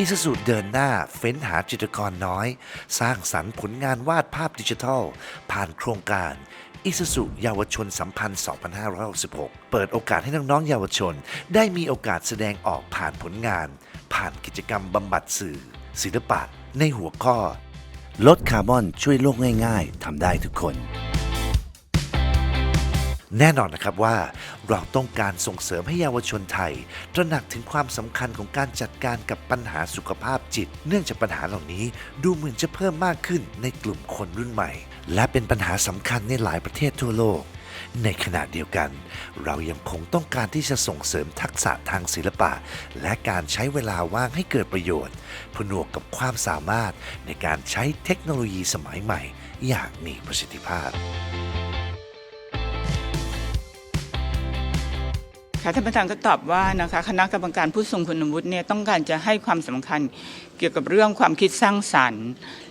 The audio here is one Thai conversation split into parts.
อิสสุเดินหน้าเฟ้นหาจิตรกรน้อย สร้างสรรค์ผลงานวาดภาพดิจิทัล ผ่านโครงการอิสสุเยาวชนสัมพันธ์ 2566 เปิดโอกาสให้น้องๆเยาวชน ได้มีโอกาสแสดงออกผ่านผลงาน ผ่านกิจกรรมบำบัดสื่อ ศิลปะในหัวข้อ ลดคาร์บอนช่วยโลกง่าย ๆทำได้ทุกคน แน่นอนนะครับว่าเราต้องการส่งเสริมให้เยาวชนไทย ตระหนักถึงความสำคัญของการจัดการกับปัญหาสุขภาพจิต เนื่องจากปัญหาเหล่านี้ดูเหมือนจะเพิ่มมากขึ้นในกลุ่มคนรุ่นใหม่ และเป็นปัญหาสำคัญในหลายประเทศทั่วโลก ในขณะเดียวกัน เรายังคงต้องการที่จะส่งเสริมทักษะทางศิลปะ และการใช้เวลาว่างให้เกิดประโยชน์ ผนวกกับความสามารถในการใช้เทคโนโลยีสมัยใหม่ อย่างมีประสิทธิภาพ ค่ะท่านประธานก็ตอบว่านะคะคณะกรรมการผู้ทรงคุณวุฒิเนี่ยต้องการจะให้ความสำคัญเกี่ยวกับเรื่องความคิดสร้างสรรค์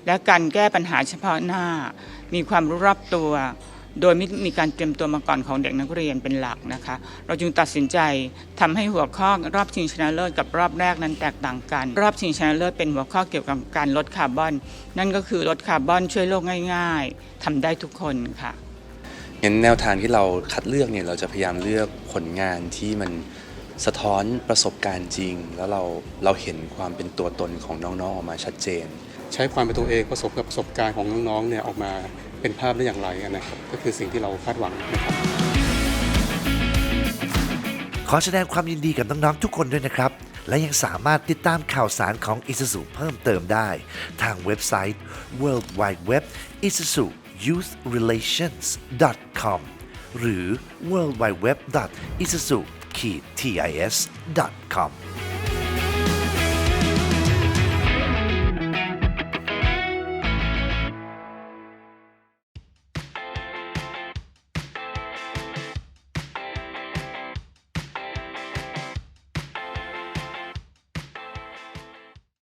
และการแก้ปัญหาเฉพาะหน้า มีความรู้รอบตัว โดยไม่มีการเตรียมตัวมาก่อนของเด็กนักเรียนเป็นหลักนะคะ เราจึงตัดสินใจทำให้หัวข้อรอบชิงชนะเลิศกับรอบแรกนั้นแตกต่างกัน รอบชิงชนะเลิศเป็นหัวข้อเกี่ยวกับการลดคาร์บอน นั่นก็คือลดคาร์บอนช่วยโลกง่าย ๆทำได้ทุกคนค่ะ งั้นแนวทางที่เราคัดเลือกเนี่ยเราจะพยายามเลือกผลงานที่มันสะท้อนประสบการณ์จริง แล้วเราเราเห็นความเป็นตัวตนของน้องๆออกมาชัดเจน ใช้ความเป็นตัวเองผสมกับประสบการณ์ของน้องๆเนี่ยออกมาเป็นภาพได้อย่างไรนะครับก็คือสิ่งที่เราคาดหวังนะครับขอแสดงความยินดีกับน้องๆทุกคนด้วยนะครับ และยังสามารถติดตามข่าวสารของ Isuzu เพิ่มเติมได้ ทางเว็บไซต์ w w w i s u z u youth relations com หรือ w w w i s u z u tis com